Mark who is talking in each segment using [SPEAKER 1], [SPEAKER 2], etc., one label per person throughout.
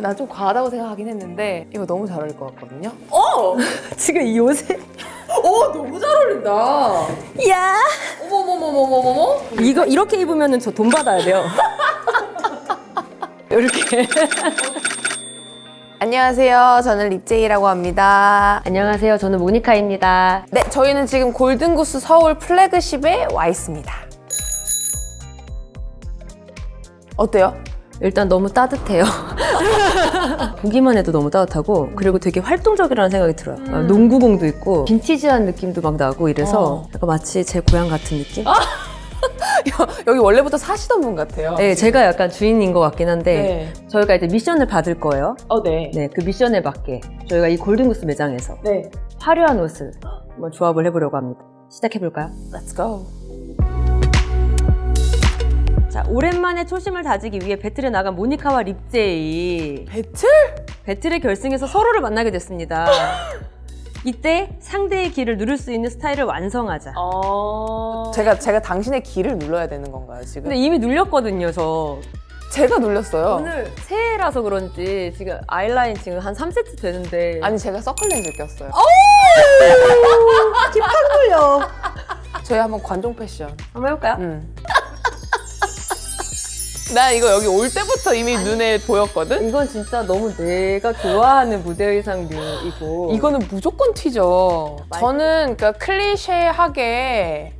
[SPEAKER 1] 난좀 과하다고 생각하긴 했는데 이거 너무 잘 어울릴 것 같거든요.
[SPEAKER 2] 어! 지금 이 옷에
[SPEAKER 1] 어 너무 잘 어울린다.
[SPEAKER 2] 야
[SPEAKER 1] 어머머머머머머머.
[SPEAKER 2] 이거 이렇게 입으면 저돈 받아야 돼요. 이렇게.
[SPEAKER 1] 안녕하세요. 저는 립제이라고 합니다.
[SPEAKER 2] 안녕하세요. 저는 모니카입니다.
[SPEAKER 1] 네, 저희는 지금 골든구스 서울 플래그십에 와 있습니다. 어때요?
[SPEAKER 2] 일단 너무 따뜻해요. 보기만 해도 너무 따뜻하고 그리고 되게 활동적이라는 생각이 들어요. 아, 농구공도 있고 빈티지한 느낌도 막 나고 이래서
[SPEAKER 1] 어.
[SPEAKER 2] 약간 마치 제 고향 같은 느낌?
[SPEAKER 1] 여기 원래부터 사시던 분 같아요.
[SPEAKER 2] 네, 제가 약간 주인인 것 같긴 한데 저희가 이제 미션을 받을 거예요.
[SPEAKER 1] 어, 네.
[SPEAKER 2] 네, 그 미션에 맞게 저희가 이 골든구스 매장에서
[SPEAKER 1] 네.
[SPEAKER 2] 화려한 옷을 한번 조합을 해보려고 합니다. 시작해볼까요?
[SPEAKER 1] Let's go.
[SPEAKER 2] 자, 오랜만에 초심을 다지기 위해 배틀에 나간 모니카와 립제이.
[SPEAKER 1] 배틀?
[SPEAKER 2] 배틀의 결승에서 서로를 만나게 됐습니다. 이때 상대의 길을 누를 수 있는 스타일을 완성하자.
[SPEAKER 1] 어. 제가 제가 당신의 기를 눌러야 되는 건가요, 지금?
[SPEAKER 2] 근데 이미 눌렸거든요, 저.
[SPEAKER 1] 제가 눌렸어요.
[SPEAKER 2] 오늘 새해라서 그런지 지금 아이라인 지금 한 3세트 되는데.
[SPEAKER 1] 아니 제가 서클렌즈 꼈어요.
[SPEAKER 2] 힙한 걸려.
[SPEAKER 1] 저희 한번 관종 패션.
[SPEAKER 2] 한번 해볼까요?
[SPEAKER 1] 음. 나 이거 여기 올 때부터 이미 눈에 보였거든?
[SPEAKER 2] 이건 진짜 너무 내가 좋아하는 무대 의상류이고.
[SPEAKER 1] 이거는 무조건 튀죠. 저는 그러니까 클리셰하게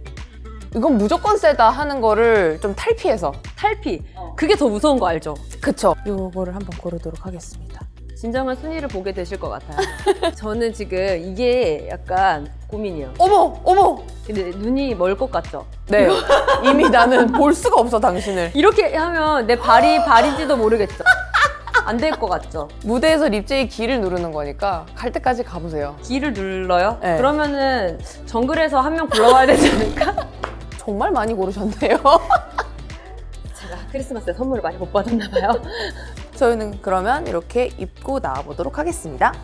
[SPEAKER 1] 이건 무조건 세다 하는 거를 좀 탈피해서.
[SPEAKER 2] 탈피. 그게 더 무서운 거 알죠?
[SPEAKER 1] 그쵸. 요거를 한번 고르도록 하겠습니다.
[SPEAKER 2] 진정한 순위를 보게 되실 것 같아요. 저는 지금 이게 약간 고민이에요.
[SPEAKER 1] 어머! 어머!
[SPEAKER 2] 근데 눈이 멀 것 같죠?
[SPEAKER 1] 네. 이미 나는 볼 수가 없어, 당신을.
[SPEAKER 2] 이렇게 하면 내 발이 발인지도 모르겠죠? 안 될 것 같죠?
[SPEAKER 1] 무대에서 립제이 기를 누르는 거니까 갈 때까지 가보세요.
[SPEAKER 2] 기를 눌러요?
[SPEAKER 1] 네.
[SPEAKER 2] 그러면은 정글에서 한 명 불러와야 되지 않을까?
[SPEAKER 1] 정말 많이 고르셨네요.
[SPEAKER 2] 제가 크리스마스 때 선물을 많이 못 받았나 봐요.
[SPEAKER 1] 저희는 그러면 이렇게 입고 나와보도록 하겠습니다.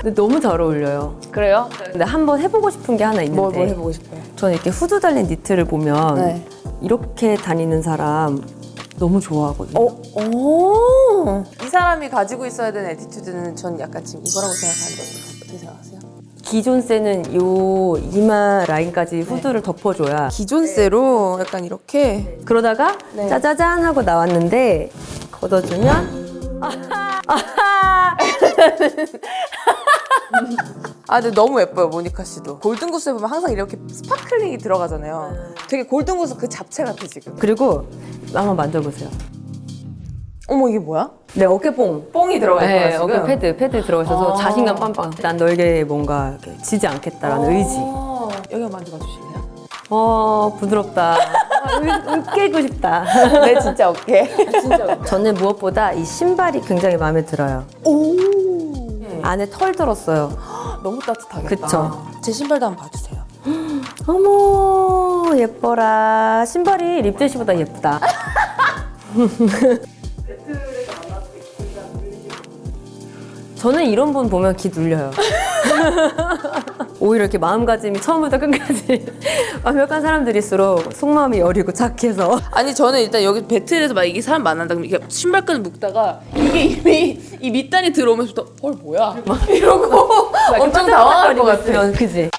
[SPEAKER 2] 근데 너무 잘 어울려요.
[SPEAKER 1] 그래요?
[SPEAKER 2] 근데 한번 해보고 싶은 게 하나 있는데
[SPEAKER 1] 뭘, 뭘 해보고 싶어요?
[SPEAKER 2] 저는 이렇게 후드 달린 니트를 보면
[SPEAKER 1] 네.
[SPEAKER 2] 이렇게 다니는 사람 너무 좋아하거든요.
[SPEAKER 1] 어, 오! 이 사람이 가지고 있어야 되는 에티튜드는 전 약간 지금 이거라고 생각하는데 어떻게 생각하세요?
[SPEAKER 2] 기존세는 요 이마 라인까지 후드를 덮어줘야
[SPEAKER 1] 기존세로 약간 이렇게
[SPEAKER 2] 그러다가
[SPEAKER 1] 네.
[SPEAKER 2] 짜자잔 하고 나왔는데 걷어주면
[SPEAKER 1] 아 근데 너무 예뻐요 모니카 씨도 골든구스에 보면 항상 이렇게 스파클링이 들어가잖아요 되게 골든구스 그 잡채 같아 지금
[SPEAKER 2] 그리고 한번 만져보세요.
[SPEAKER 1] 어머 이게 뭐야?
[SPEAKER 2] 네 어깨뽕.
[SPEAKER 1] 뽕이 들어가 있구나
[SPEAKER 2] 네,
[SPEAKER 1] 지금
[SPEAKER 2] 어깨 패드, 패드 들어있어서
[SPEAKER 1] 아.
[SPEAKER 2] 자신감 빵빵. 난 너에게 뭔가 이렇게 지지 않겠다라는 의지.
[SPEAKER 1] 어, 여기 한번 만져봐 주실래요?
[SPEAKER 2] 어, 부드럽다. 으깨고 싶다.
[SPEAKER 1] 네 진짜 어깨 진짜
[SPEAKER 2] 저는 무엇보다 이 신발이 굉장히 마음에 들어요.
[SPEAKER 1] 오
[SPEAKER 2] 안에 털 들었어요.
[SPEAKER 1] 너무 따뜻하겠다
[SPEAKER 2] 그쵸.
[SPEAKER 1] 제 신발도 한번 봐주세요
[SPEAKER 2] 어머, 예뻐라. 신발이 립제시보다 예쁘다. 저는 이런 분 보면 기 눌려요. 오히려 이렇게 마음가짐이 처음부터 끝까지 완벽한 사람들일수록 속마음이 여리고 착해서
[SPEAKER 1] 아니 저는 일단 여기 배틀에서 막 이게 사람 만난다 그러면 이게 신발끈을 묶다가 이게 이미 이 밑단이 들어오면서부터 헐 뭐야 막 이러고 엄청 당황할 것 같아요.
[SPEAKER 2] 그지?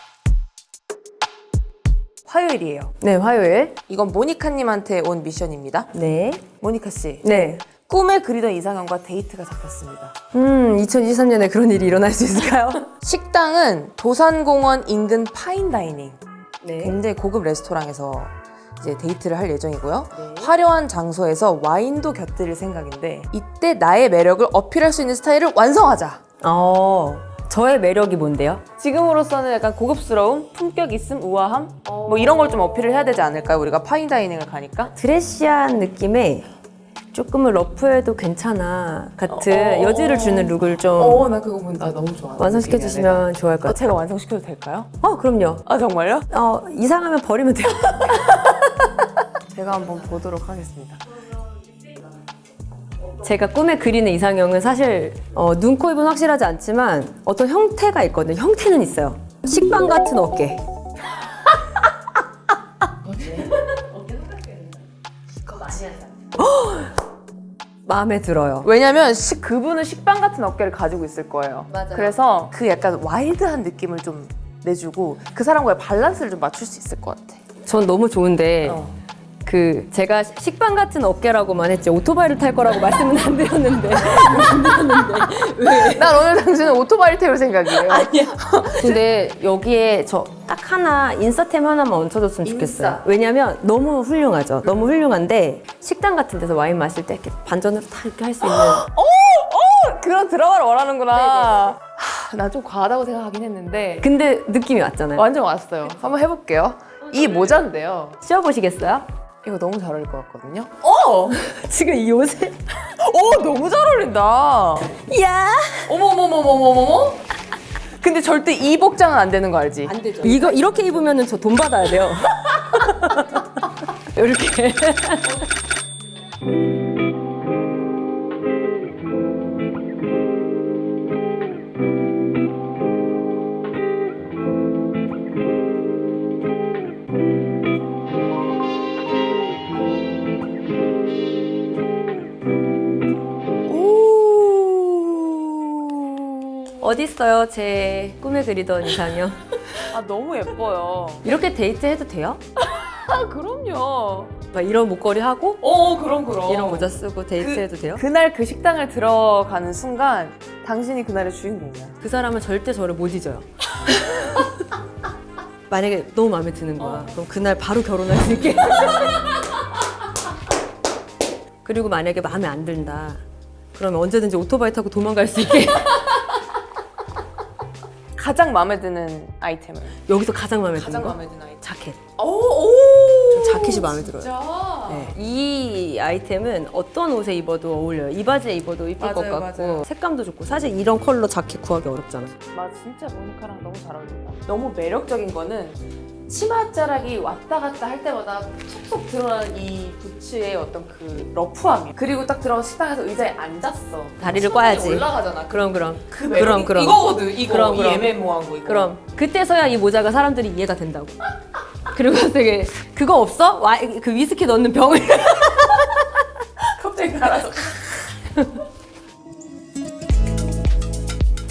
[SPEAKER 1] 화요일이에요
[SPEAKER 2] 네, 화요일.
[SPEAKER 1] 이건 모니카님한테 온 미션입니다
[SPEAKER 2] 네.
[SPEAKER 1] 모니카 씨
[SPEAKER 2] 네.
[SPEAKER 1] 꿈에 그리던 이상형과 데이트가 잡혔습니다
[SPEAKER 2] 음, 2023년에 그런 일이 일어날 수 있을까요?
[SPEAKER 1] 식당은 도산공원 인근 파인다이닝
[SPEAKER 2] 네.
[SPEAKER 1] 굉장히 고급 레스토랑에서 이제 데이트를 할 예정이고요.
[SPEAKER 2] 네.
[SPEAKER 1] 화려한 장소에서 와인도 곁들일 생각인데 이때 나의 매력을 어필할 수 있는 스타일을 완성하자.
[SPEAKER 2] 어, 저의 매력이 뭔데요?
[SPEAKER 1] 지금으로서는 약간 고급스러움, 품격 있음, 우아함 뭐 이런 걸 좀 어필을 해야 되지 않을까요? 우리가 파인다이닝을 가니까.
[SPEAKER 2] 드레시한 느낌의 조금은 러프해도 괜찮아 같은
[SPEAKER 1] 어, 어,
[SPEAKER 2] 여지를
[SPEAKER 1] 어.
[SPEAKER 2] 주는 룩을 좀
[SPEAKER 1] 어, 나 그거 본다. 너무 좋아.
[SPEAKER 2] 완성시켜 주시면 좋아할 것
[SPEAKER 1] 어,
[SPEAKER 2] 같아요.
[SPEAKER 1] 제가 완성시켜도 될까요?
[SPEAKER 2] 어, 그럼요.
[SPEAKER 1] 아, 정말요?
[SPEAKER 2] 어, 이상하면 버리면 돼요.
[SPEAKER 1] 제가 한번 보도록 하겠습니다.
[SPEAKER 2] 제가 꿈에 그리는 이상형은 사실 어, 눈, 코, 입은 확실하지 않지만 어떤 형태가 있거든요. 형태는 있어요. 식빵 같은 어깨. 마음에 들어요.
[SPEAKER 1] 왜냐면 식, 그분은 식빵 같은 어깨를 가지고 있을 거예요.
[SPEAKER 2] 맞아요.
[SPEAKER 1] 그래서 그 약간 와일드한 느낌을 좀 내주고 그 사람과의 밸런스를 좀 맞출 수 있을 것 같아.
[SPEAKER 2] 전 너무 좋은데
[SPEAKER 1] 어.
[SPEAKER 2] 그 제가 식빵 같은 어깨라고만 했지 오토바이를 탈 거라고 말씀은 안 드렸는데 안 드렸는데 왜?
[SPEAKER 1] 난 오늘 당신은 오토바이 태울 생각이에요.
[SPEAKER 2] 근데 여기에 저 딱 하나 인싸템 하나만 얹혀줬으면 좋겠어요.
[SPEAKER 1] 인싸.
[SPEAKER 2] 왜냐면 너무 훌륭하죠. 너무 훌륭한데 식당 같은 데서 와인 마실 때 이렇게 반전으로 다 이렇게 할 수 있는
[SPEAKER 1] 그런 드라마를 원하는구나. 나좀 과하다고 생각하긴 했는데
[SPEAKER 2] 근데 느낌이 왔잖아요.
[SPEAKER 1] 완전 왔어요. 한번 해볼게요. 이 모자인데요.
[SPEAKER 2] 씌워보시겠어요?
[SPEAKER 1] 이거 너무 잘 어울릴 것 같거든요. 어!
[SPEAKER 2] 지금 이 옷에
[SPEAKER 1] 오 너무 잘 어울린다.
[SPEAKER 2] 야
[SPEAKER 1] 어머머머머머머머. 근데 절대 이 복장은 안 되는 거 알지?
[SPEAKER 2] 안 되죠. 이거 이렇게 입으면 저돈 받아야 돼요. 이렇게 어디 있어요? 제 꿈에 그리던 이상형.
[SPEAKER 1] 아 너무 예뻐요.
[SPEAKER 2] 이렇게 데이트 해도 돼요?
[SPEAKER 1] 아 그럼요.
[SPEAKER 2] 막 이런 목걸이 하고
[SPEAKER 1] 어 그럼 그럼.
[SPEAKER 2] 이런 모자 쓰고 데이트 해도 돼요?
[SPEAKER 1] 그날 그 식당을 들어가는 순간 당신이 그날의 주인공이야.
[SPEAKER 2] 그 사람은 절대 저를 못 잊어요. 만약에 너무 마음에 드는 거야. 그럼 그날 바로 결혼할 수 있게. 그리고 만약에 마음에 안 든다. 그러면 언제든지 오토바이 타고 도망갈 수 있게.
[SPEAKER 1] 가장 마음에 드는 아이템은?
[SPEAKER 2] 여기서 가장 마음에 드는
[SPEAKER 1] 가장
[SPEAKER 2] 거?
[SPEAKER 1] 마음에 드는 아이템.
[SPEAKER 2] 자켓.
[SPEAKER 1] 오, 오.
[SPEAKER 2] 좀 자켓이 마음에 들어요.
[SPEAKER 1] 진짜.
[SPEAKER 2] 네. 이 아이템은 어떤 옷에 입어도 어울려요. 이 바지에 입어도 이쁠 것
[SPEAKER 1] 맞아요,
[SPEAKER 2] 같고
[SPEAKER 1] 맞아요.
[SPEAKER 2] 색감도 좋고 사실 이런 컬러 자켓 구하기 어렵잖아요.
[SPEAKER 1] 맞아 진짜 모니카랑 너무 잘 어울린다. 너무 매력적인 거는 치맛자락이 왔다 갔다 할 때마다 툭툭 드러나는 이 부츠의 어떤 그 러프함이. 그리고 딱 들어가 식당에서 의자에 앉았어.
[SPEAKER 2] 다리를 꽈야지.
[SPEAKER 1] 올라가잖아.
[SPEAKER 2] 그럼 그럼.
[SPEAKER 1] 그 매력이
[SPEAKER 2] 그럼 그럼.
[SPEAKER 1] 이거거든. 이거
[SPEAKER 2] 그럼,
[SPEAKER 1] 이
[SPEAKER 2] 그럼.
[SPEAKER 1] 애매모호한 거 이거.
[SPEAKER 2] 그럼 그때서야 이 모자가 사람들이 이해가 된다고. 그리고 되게 그거 없어? 와, 그 위스키 넣는 병을
[SPEAKER 1] 갑자기 갈아서.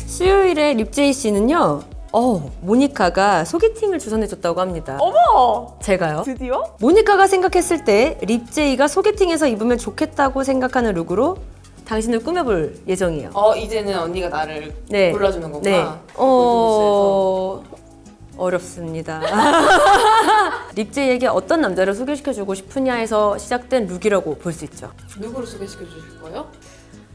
[SPEAKER 2] 수요일에 립제이 씨는요. 어, 모니카가 소개팅을 주선해줬다고 합니다.
[SPEAKER 1] 어머.
[SPEAKER 2] 제가요.
[SPEAKER 1] 드디어?
[SPEAKER 2] 모니카가 생각했을 때 립제이가 소개팅에서 입으면 좋겠다고 생각하는 룩으로 당신을 꾸며볼 예정이에요.
[SPEAKER 1] 어 이제는 언니가 나를
[SPEAKER 2] 네.
[SPEAKER 1] 골라주는 거구나.
[SPEAKER 2] 네.
[SPEAKER 1] 골드부스에서.
[SPEAKER 2] 어... 어렵습니다. 립제이에게 어떤 남자를 소개시켜주고 싶으냐에서 시작된 룩이라고 볼 수 있죠.
[SPEAKER 1] 누구를 소개시켜 주실 거예요?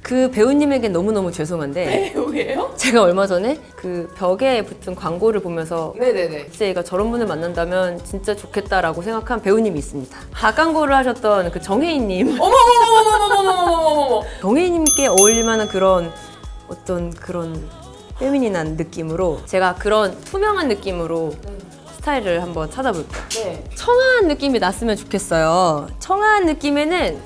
[SPEAKER 2] 그 배우님에게 너무너무 죄송한데
[SPEAKER 1] 배우예요?
[SPEAKER 2] 제가 얼마 전에 그 벽에 붙은 광고를 보면서
[SPEAKER 1] 네네네.
[SPEAKER 2] 립제이가 저런 분을 만난다면 진짜 좋겠다라고 생각한 배우님이 있습니다. 가광고를 하셨던 그 정혜인님.
[SPEAKER 1] 어머머머머머머머머머머.
[SPEAKER 2] 정혜인님께 어울릴 만한 그런 어떤 그런 페미닌한 느낌으로 제가 그런 투명한 느낌으로 스타일을 한번 찾아볼게요.
[SPEAKER 1] 네.
[SPEAKER 2] 청아한 느낌이 났으면 좋겠어요. 청아한 느낌에는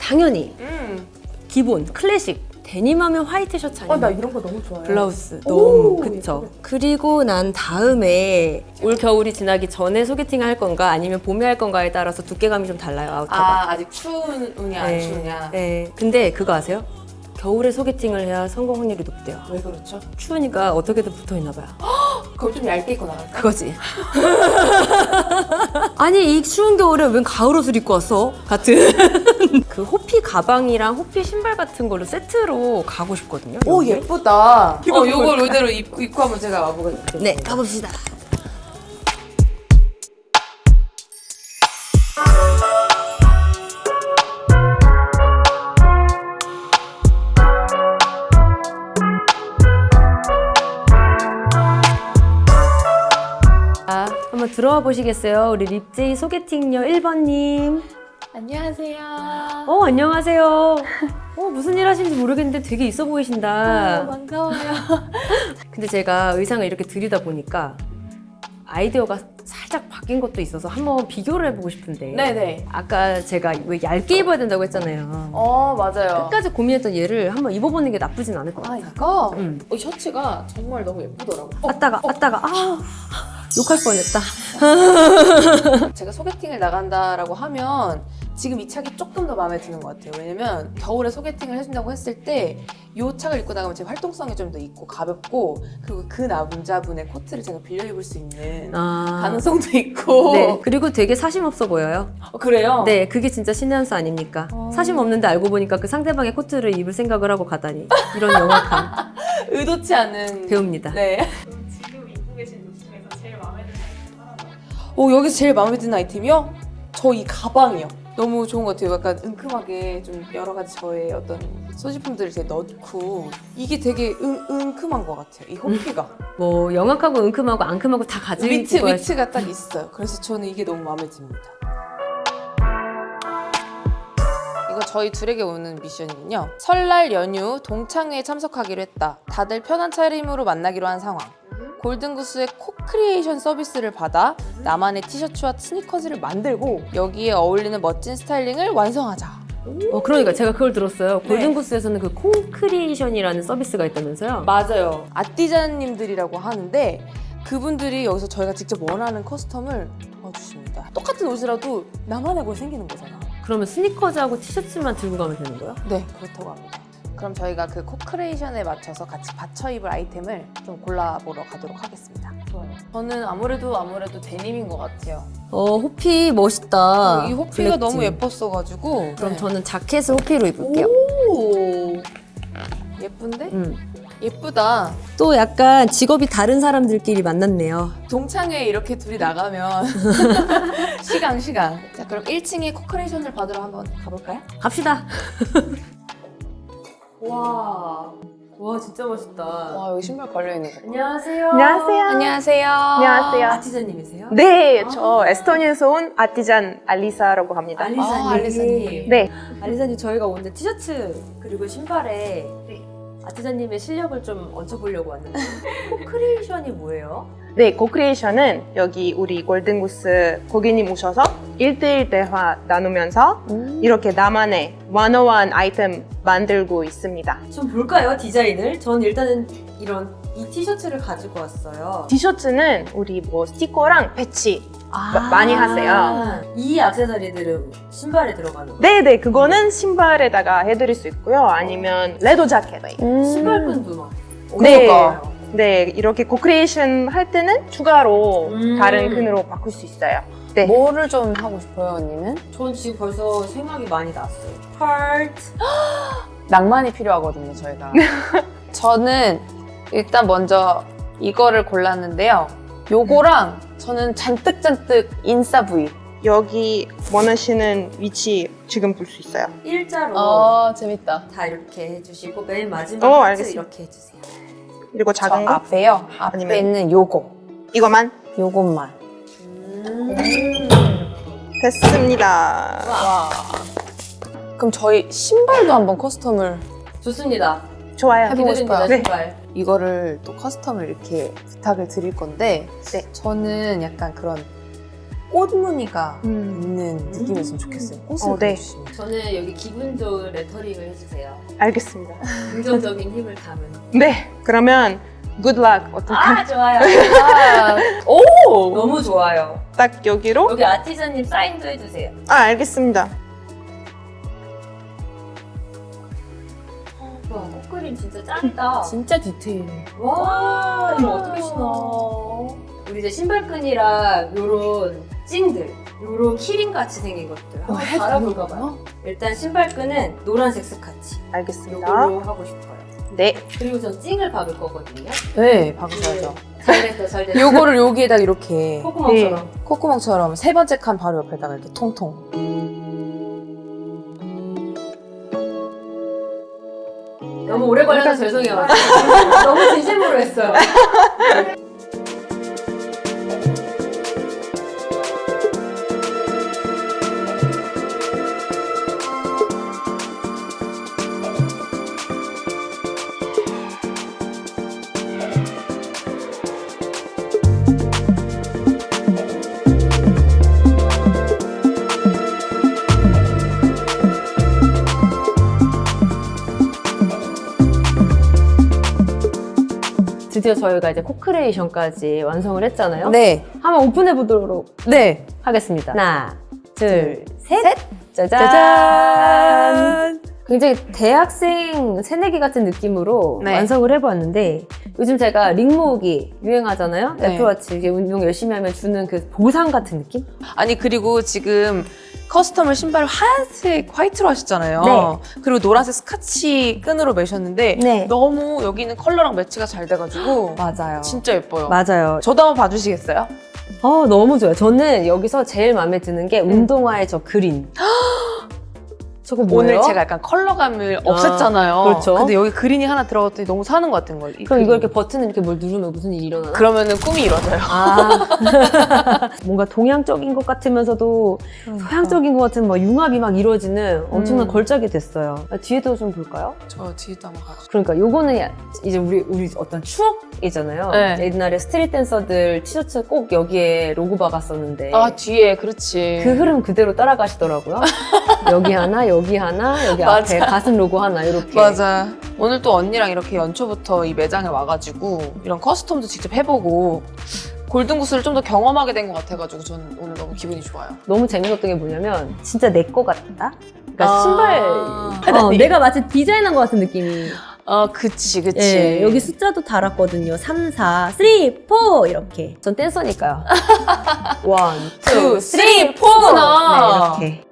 [SPEAKER 2] 당연히
[SPEAKER 1] 음.
[SPEAKER 2] 기본 클래식 데님하면 화이트 셔츠 아니면
[SPEAKER 1] 아나 이런 거 너무 좋아해.
[SPEAKER 2] 블라우스
[SPEAKER 1] 오,
[SPEAKER 2] 너무 그쵸 그리고 난 다음에 올 겨울이 지나기 전에 소개팅을 할 건가 아니면 봄에 할 건가에 따라서 두께감이 좀 달라요 아우터가
[SPEAKER 1] 아 아직 추우냐 안
[SPEAKER 2] 네,
[SPEAKER 1] 추우냐.
[SPEAKER 2] 네. 근데 그거 아세요? 겨울에 소개팅을 해야 성공 확률이 높대요
[SPEAKER 1] 왜 그렇죠?
[SPEAKER 2] 추우니까 어떻게든 붙어 있나 봐요
[SPEAKER 1] 그럼 좀 얇게 입고 나갈까?
[SPEAKER 2] 그거지 아니 이 추운 겨울에 웬 가을 옷을 입고 왔어? 같은 그 호피 가방이랑 호피 신발 같은 걸로 세트로 가고 싶거든요
[SPEAKER 1] 오
[SPEAKER 2] 여기.
[SPEAKER 1] 예쁘다. 어 요걸 이대로 입고, 입고 한번 제가 와보겠습니다.
[SPEAKER 2] 네 가봅시다 들어와 보시겠어요? 우리 립제이 소개팅녀 1번님.
[SPEAKER 1] 안녕하세요.
[SPEAKER 2] 어, 안녕하세요. 어, 무슨 일 하시는지 모르겠는데 되게 있어 보이신다.
[SPEAKER 1] 반가워요.
[SPEAKER 2] 근데 제가 의상을 이렇게 들이다 보니까 아이디어가 살짝 바뀐 것도 있어서 한번 비교를 해보고 싶은데.
[SPEAKER 1] 네네.
[SPEAKER 2] 아까 제가 왜 얇게 입어야 된다고 했잖아요.
[SPEAKER 1] 어 맞아요.
[SPEAKER 2] 끝까지 고민했던 얘를 한번 입어보는 게 나쁘진 않을 것
[SPEAKER 1] 아
[SPEAKER 2] 같아요.
[SPEAKER 1] 이거
[SPEAKER 2] 음.
[SPEAKER 1] 이 셔츠가 정말 너무 예쁘더라고. 요
[SPEAKER 2] 아따가, 아따가, 아 욕할 뻔했다.
[SPEAKER 1] 제가 소개팅을 나간다라고 하면 지금 이 착이 조금 더 마음에 드는 것 같아요. 왜냐면 겨울에 소개팅을 해준다고 했을 때이 착을 입고 나가면 제 활동성이 좀 더 있고 가볍고 그리고 그 남자분의 코트를 제가 빌려 입을 수 있는
[SPEAKER 2] 아.
[SPEAKER 1] 가능성도 있고.
[SPEAKER 2] 네. 그리고 되게 사심 없어 보여요.
[SPEAKER 1] 어, 그래요?
[SPEAKER 2] 네, 그게 진짜 신의 한수 아닙니까?
[SPEAKER 1] 어.
[SPEAKER 2] 사심 없는데 알고 보니까 그 상대방의 코트를 입을 생각을 하고 가다니. 이런 영악함
[SPEAKER 1] 의도치 않은
[SPEAKER 2] 배웁니다.
[SPEAKER 1] 네. 오 여기서 제일 마음에 드는 아이템이요? 저 이 가방이요. 너무 좋은 것 같아요. 약간 은큼하게 좀 여러 가지 저의 어떤 소지품들을 이제 넣고 이게 되게 은, 은큼한 것 같아요. 이 호피가
[SPEAKER 2] 뭐 영악하고 은큼하고 앙큼하고 다 가지고
[SPEAKER 1] 위트
[SPEAKER 2] 있고
[SPEAKER 1] 위트가 딱 있어요. 그래서 저는 이게 너무 마음에 듭니다. 이거 저희 둘에게 오는 미션이군요. 설날 연휴 동창회에 참석하기로 했다. 다들 편한 차림으로 만나기로 한 상황. 골든구스의 코크리에이션 서비스를 받아 나만의 티셔츠와 스니커즈를 만들고 여기에 어울리는 멋진 스타일링을 완성하자.
[SPEAKER 2] 어, 그러니까 제가 그걸 들었어요.
[SPEAKER 1] 네.
[SPEAKER 2] 골든구스에서는 그 콩크리에이션이라는 서비스가 있다면서요?
[SPEAKER 1] 맞아요. 아띠자님들이라고 하는데 그분들이 여기서 저희가 직접 원하는 커스텀을 도와주십니다. 똑같은 옷이라도 나만의 걸 생기는 거잖아.
[SPEAKER 2] 그러면 스니커즈하고 티셔츠만 들고 가면 되는 거야?
[SPEAKER 1] 네, 그렇다고 합니다. 그럼 저희가 그 코크레이션에 맞춰서 같이 받쳐 입을 아이템을 좀 골라보러 가도록 하겠습니다. 좋아요. 저는 아무래도 아무래도 데님인 것 같아요.
[SPEAKER 2] 어, 호피 멋있다.
[SPEAKER 1] 이 호피가
[SPEAKER 2] 블랙진.
[SPEAKER 1] 너무 예뻤어가지고.
[SPEAKER 2] 그럼
[SPEAKER 1] 네.
[SPEAKER 2] 저는 자켓을 호피로 입을게요.
[SPEAKER 1] 오 예쁜데?
[SPEAKER 2] 음.
[SPEAKER 1] 예쁘다.
[SPEAKER 2] 또 약간 직업이 다른 사람들끼리 만났네요.
[SPEAKER 1] 동창회 이렇게 둘이 나가면 시강 시강. 자 그럼 1층에 코크레이션을 받으러 한번 가볼까요?
[SPEAKER 2] 갑시다. 와, 와 진짜 멋있다.
[SPEAKER 1] 와 여기 신발 걸려 있는 거.
[SPEAKER 2] 안녕하세요.
[SPEAKER 3] 안녕하세요.
[SPEAKER 1] 안녕하세요.
[SPEAKER 3] 안녕하세요.
[SPEAKER 2] 아티자님이세요?
[SPEAKER 3] 네, 저 에스토니아에서 온 아티잔 알리사라고 합니다.
[SPEAKER 2] 알리사님.
[SPEAKER 1] 아, 알리사님.
[SPEAKER 3] 네,
[SPEAKER 2] 알리사님 저희가 오늘 티셔츠 그리고 신발에 아티자님의 실력을 좀 얹혀보려고 왔는데 코크리에이션이 뭐예요?
[SPEAKER 3] 네, 고크리에이션은 여기 우리 골든구스 고객님 오셔서 1대1 대화 나누면서 이렇게 나만의 원어원 아이템 만들고 있습니다.
[SPEAKER 2] 좀 볼까요 디자인을? 전 일단은 이런 이 티셔츠를 가지고 왔어요.
[SPEAKER 3] 티셔츠는 우리 뭐 스티커랑 패치 마- 많이 하세요.
[SPEAKER 2] 이 액세서리들은 신발에 들어가는 거.
[SPEAKER 3] 네, 네, 그거는 신발에다가 해드릴 수 있고요. 아니면 레더 자켓.
[SPEAKER 2] 신발끈도 막.
[SPEAKER 3] 네.
[SPEAKER 1] 그러니까.
[SPEAKER 3] 네, 이렇게 고크리에이션 할 때는 추가로
[SPEAKER 2] 음.
[SPEAKER 3] 다른 끈으로 바꿀 수 있어요. 네.
[SPEAKER 1] 뭐를 좀 하고 싶어요 언니는?
[SPEAKER 2] 전 지금 벌써 생각이 많이 났어요. 펄트.
[SPEAKER 1] 낭만이 필요하거든요 저희가. 저는 일단 먼저 이거를 골랐는데요. 요거랑 저는 잔뜩 잔뜩 인싸 부위.
[SPEAKER 3] 여기 원하시는 위치 지금 볼 수 있어요.
[SPEAKER 2] 일자로
[SPEAKER 1] 아 재밌다.
[SPEAKER 2] 다 이렇게 해주시고 맨 마지막
[SPEAKER 3] 어,
[SPEAKER 2] 하트
[SPEAKER 3] 알겠습니다.
[SPEAKER 2] 이렇게 해주세요.
[SPEAKER 3] 그리고
[SPEAKER 1] 저
[SPEAKER 3] 작은 거
[SPEAKER 1] 앞에요. 앞에
[SPEAKER 3] 아니면-
[SPEAKER 1] 있는 요거.
[SPEAKER 3] 이거만
[SPEAKER 1] 요것만.
[SPEAKER 2] 음.
[SPEAKER 3] 됐습니다.
[SPEAKER 1] 와. 그럼 저희 신발도 한번 커스텀을
[SPEAKER 2] 좋습니다.
[SPEAKER 3] 좋아요.
[SPEAKER 1] 해보고 싶어요.
[SPEAKER 2] 신발.
[SPEAKER 1] 이거를 또 커스텀을 이렇게 부탁을 드릴 건데
[SPEAKER 3] 네.
[SPEAKER 1] 저는 약간 그런 꽃 무늬가
[SPEAKER 3] 음,
[SPEAKER 1] 있는 느낌이었으면 좋겠어요. 꽃을
[SPEAKER 3] 어, 네.
[SPEAKER 1] 그려주시면.
[SPEAKER 2] 저는 여기 기분 좋은 레터링을 해주세요.
[SPEAKER 3] 알겠습니다.
[SPEAKER 2] 긍정적인 힘을 담은.
[SPEAKER 3] 네, 그러면 good luck 어떨까요?
[SPEAKER 2] 아 좋아요.
[SPEAKER 1] 아, 오!
[SPEAKER 2] 너무 좋아요.
[SPEAKER 3] 딱 여기로?
[SPEAKER 2] 여기 아티자님 사인도 해주세요.
[SPEAKER 3] 아, 알겠습니다.
[SPEAKER 2] 와 꽃그림 진짜 짱이다.
[SPEAKER 1] 진짜 디테일해.
[SPEAKER 2] 와 이거 어떻게 신어? 우리 이제 신발끈이랑 요런 찡들, 요런 키링 같이 생긴 것들 한번 달아볼까 봐요. 일단 신발끈은 노란색 스카치.
[SPEAKER 3] 알겠습니다.
[SPEAKER 2] 요걸로 하고 싶어요.
[SPEAKER 3] 네,
[SPEAKER 2] 그리고 전 찡을 박을 거거든요.
[SPEAKER 1] 네, 박으셔야죠.
[SPEAKER 2] 잘 됐어, 잘 됐어.
[SPEAKER 1] 요거를 여기에다 이렇게
[SPEAKER 2] 콧구멍처럼.
[SPEAKER 1] 콧구멍처럼 세 번째 칸 바로 옆에다가 이렇게 통통.
[SPEAKER 2] 너무 오래 걸려서 죄송해요. 너무 진심으로 했어요. 드디어 저희가 이제 코크레이션까지 완성을 했잖아요.
[SPEAKER 1] 네.
[SPEAKER 2] 한번 오픈해 보도록
[SPEAKER 1] 네.
[SPEAKER 2] 하겠습니다. 하나, 둘, 셋. 짜잔.
[SPEAKER 1] 짜잔.
[SPEAKER 2] 굉장히 대학생 새내기 같은 느낌으로
[SPEAKER 1] 네.
[SPEAKER 2] 완성을 해보았는데 요즘 제가 링 모으기 유행하잖아요.
[SPEAKER 1] 네.
[SPEAKER 2] 애플워치 이게 운동 열심히 하면 주는 그 보상 같은 느낌?
[SPEAKER 1] 아니 그리고 지금 커스텀을 신발을 하얀색 화이트로 하셨잖아요.
[SPEAKER 2] 네.
[SPEAKER 1] 그리고 노란색 스카치 끈으로 매셨는데
[SPEAKER 2] 네.
[SPEAKER 1] 너무 여기는 컬러랑 매치가 잘 돼가지고
[SPEAKER 2] 맞아요.
[SPEAKER 1] 진짜 예뻐요.
[SPEAKER 2] 맞아요.
[SPEAKER 1] 저도 한번 봐주시겠어요?
[SPEAKER 2] 어, 너무 좋아요. 저는 여기서 제일 마음에 드는 게 운동화의 저 그린. 저거 뭐예요?
[SPEAKER 1] 오늘 제가 약간 컬러감을 없앴잖아요.
[SPEAKER 2] 그렇죠.
[SPEAKER 1] 근데 여기 그린이 하나 들어갔더니 너무 사는 것 같은 거예요. 이
[SPEAKER 2] 그럼 이거. 이렇게 버튼 이렇게 뭘 누르면 무슨 일이 일어나나?
[SPEAKER 1] 그러면은 꿈이 이루어져요.
[SPEAKER 2] 아. 뭔가 동양적인 것 같으면서도 서양적인 것 같은 막 융합이 막 이루어지는 엄청난
[SPEAKER 1] 음.
[SPEAKER 2] 걸작이 됐어요. 아, 뒤에도 좀 볼까요?
[SPEAKER 1] 저 뒤에도 한번 봐주세요.
[SPEAKER 2] 그러니까 요거는 이제 우리 우리 어떤 추억이잖아요.
[SPEAKER 1] 네.
[SPEAKER 2] 옛날에 스트릿 댄서들 티셔츠 꼭 여기에 로고 박았었는데
[SPEAKER 1] 아 뒤에 그렇지.
[SPEAKER 2] 그 흐름 그대로 따라가시더라고요. 여기 하나, 여기 하나, 여기
[SPEAKER 1] 맞아.
[SPEAKER 2] 앞에 가슴 로고 하나 이렇게.
[SPEAKER 1] 맞아. 오늘 또 언니랑 이렇게 연초부터 이 매장에 와가지고 이런 커스텀도 직접 해보고 골든구스를 좀 더 경험하게 된 것 같아가지고 저는 오늘 너무 기분이 좋아요.
[SPEAKER 2] 너무 재밌었던 게 뭐냐면 진짜 내 거 같다. 그러니까
[SPEAKER 1] 아.
[SPEAKER 2] 신발 어, 내가 마치 디자인한 것 같은 느낌이.
[SPEAKER 1] 어, 그치, 그치.
[SPEAKER 2] 예, 여기 숫자도 달았거든요. 3, 4, 3, 4 이렇게. 전 댄서니까요. 원,
[SPEAKER 1] 투,
[SPEAKER 2] 투,
[SPEAKER 1] 쓰리, 포구나.
[SPEAKER 2] 네, 이렇게.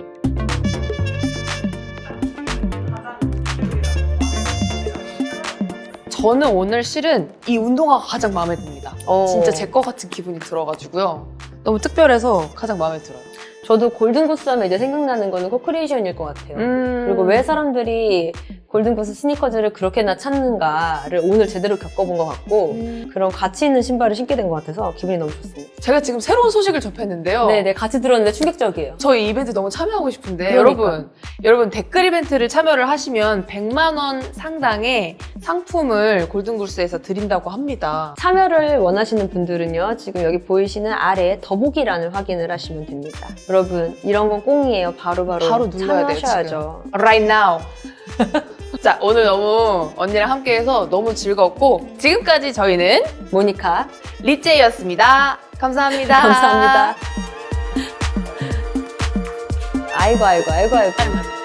[SPEAKER 1] 저는 오늘 실은 이 운동화가 가장 마음에 듭니다.
[SPEAKER 2] 어.
[SPEAKER 1] 진짜 제 거 같은 기분이 들어가지고요. 너무 특별해서 가장 마음에 들어요.
[SPEAKER 2] 저도 골든구스 하면 이제 생각나는 거는 코크레이션일 것 같아요.
[SPEAKER 1] 음.
[SPEAKER 2] 그리고 왜 사람들이 골든구스 스니커즈를 그렇게나 찾는가를 오늘 제대로 겪어본 것 같고
[SPEAKER 1] 음.
[SPEAKER 2] 그런 가치 있는 신발을 신게 된 것 같아서 기분이 너무 좋습니다.
[SPEAKER 1] 제가 지금 새로운 소식을 접했는데요.
[SPEAKER 2] 네, 네, 같이 들었는데 충격적이에요.
[SPEAKER 1] 저희 이벤트 너무 참여하고 싶은데
[SPEAKER 2] 그러니까.
[SPEAKER 1] 여러분 여러분 댓글 이벤트를 참여를 하시면 100만 원 상당의 상품을 골든구스에서 드린다고 합니다.
[SPEAKER 2] 참여를 원하시는 분들은요, 지금 여기 보이시는 아래 더보기란을 확인을 하시면 됩니다. 여러분, 이런 건 꽁이에요. 바로바로.
[SPEAKER 1] 바로 눌러야 돼요,
[SPEAKER 2] 참여하셔야죠.
[SPEAKER 1] Right now. 자 오늘 너무 언니랑 함께해서 너무 즐겁고 지금까지 저희는
[SPEAKER 2] 모니카,
[SPEAKER 1] 리제이였습니다. 감사합니다.
[SPEAKER 2] 감사합니다. 아이고, 아이고, 아이고, 아이고.